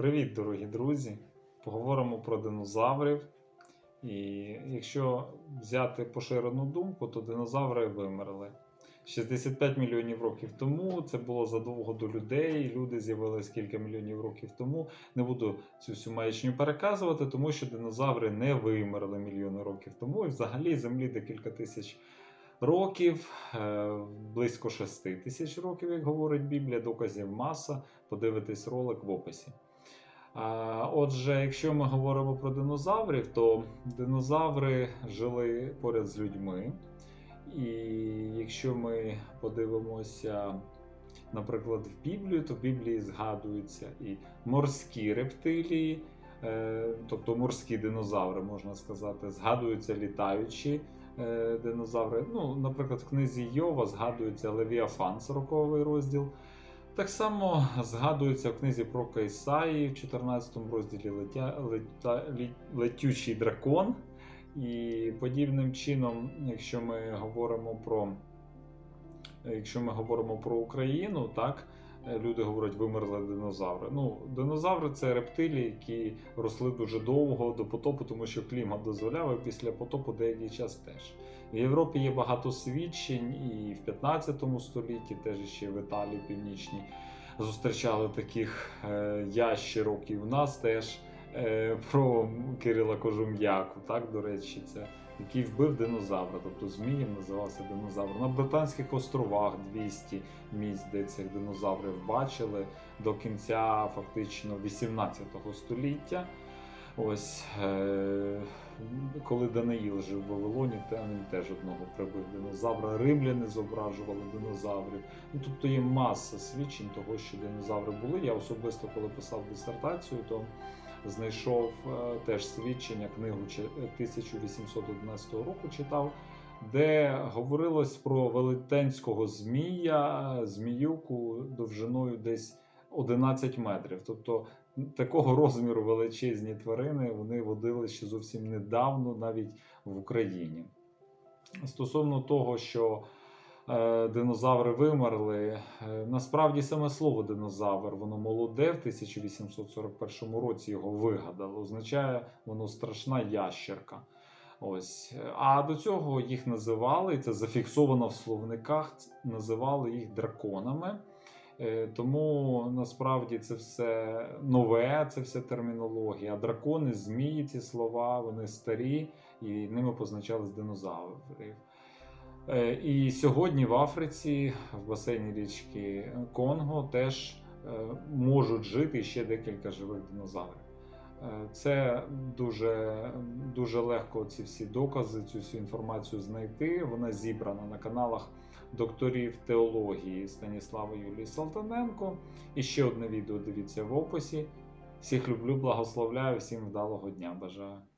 Привіт, дорогі друзі! Поговоримо про динозаврів. І якщо взяти поширену думку, то динозаври вимерли. 65 мільйонів років тому це було задовго до людей. Люди з'явилися кілька мільйонів років тому. Не буду цю всю маячню переказувати, тому що динозаври не вимерли мільйони років тому. І взагалі землі декілька тисяч років, е, близько 6 тисяч років, як говорить Біблія, доказів маса. Подивитись ролик в описі. Отже, якщо ми говоримо про динозаврів, то динозаври жили поряд з людьми. І якщо ми подивимося, наприклад, в Біблію, то в Біблії згадуються і морські рептилії, е, тобто морські динозаври, можна сказати, згадуються літаючі е, динозаври. Ну, наприклад, в книзі Йова згадується Левіафан, 40 розділ. Так само згадується в книзі про Кайсаї в 14 розділі летя, летя, летючий дракон. І подібним чином, якщо ми говоримо про якщо ми говоримо про Україну, так люди говорять, вимерли динозаври. Ну, динозаври це рептилії, які росли дуже довго до потопу, тому що клімат дозволяв, і після потопу деякий час теж. В Європі є багато свідчень, і в 15 столітті, теж ще в Італії Північній, зустрічали таких е, ящерок, і в нас теж е, про Кирила Кожум'яку, так, до речі, це який вбив динозавра, тобто Змієм називався динозавр. На Британських островах 200 місць, де цих динозаврів бачили до кінця фактично 18 століття. Ось е, коли Даниїл жив в Вавилоні, то він теж одного прибив динозавра. Римляни зображували динозаврів. Ну тобто є маса свідчень того, що динозаври були. Я особисто, коли писав дисертацію, то знайшов е, теж свідчення, книгу 1811 року читав, де говорилось про велетенського змія, зміюку довжиною десь 11 метрів. Тобто такого розміру величезні тварини вони водили ще зовсім недавно, навіть в Україні. Стосовно того, що е, динозаври вимерли, е, насправді саме слово динозавр, воно молоде в 1841 році його вигадали. Означає воно страшна ящерка. Ось. А до цього їх називали, і це зафіксовано в словниках, називали їх драконами. Е, Тому насправді це все нове, це все термінологія. Дракони, змії, ці слова, вони старі, і ними позначались динозаврів. Е, І сьогодні в Африці, в басейні річки Конго, теж е, можуть жити ще декілька живих динозаврів. Е, Це дуже, дуже легко ці всі докази, цю всю інформацію знайти. Вона зібрана на каналах докторів теології Станіслава Юлії Салтаненко. І ще одне відео дивіться в описі. Всіх люблю, благословляю, всім вдалого дня бажаю.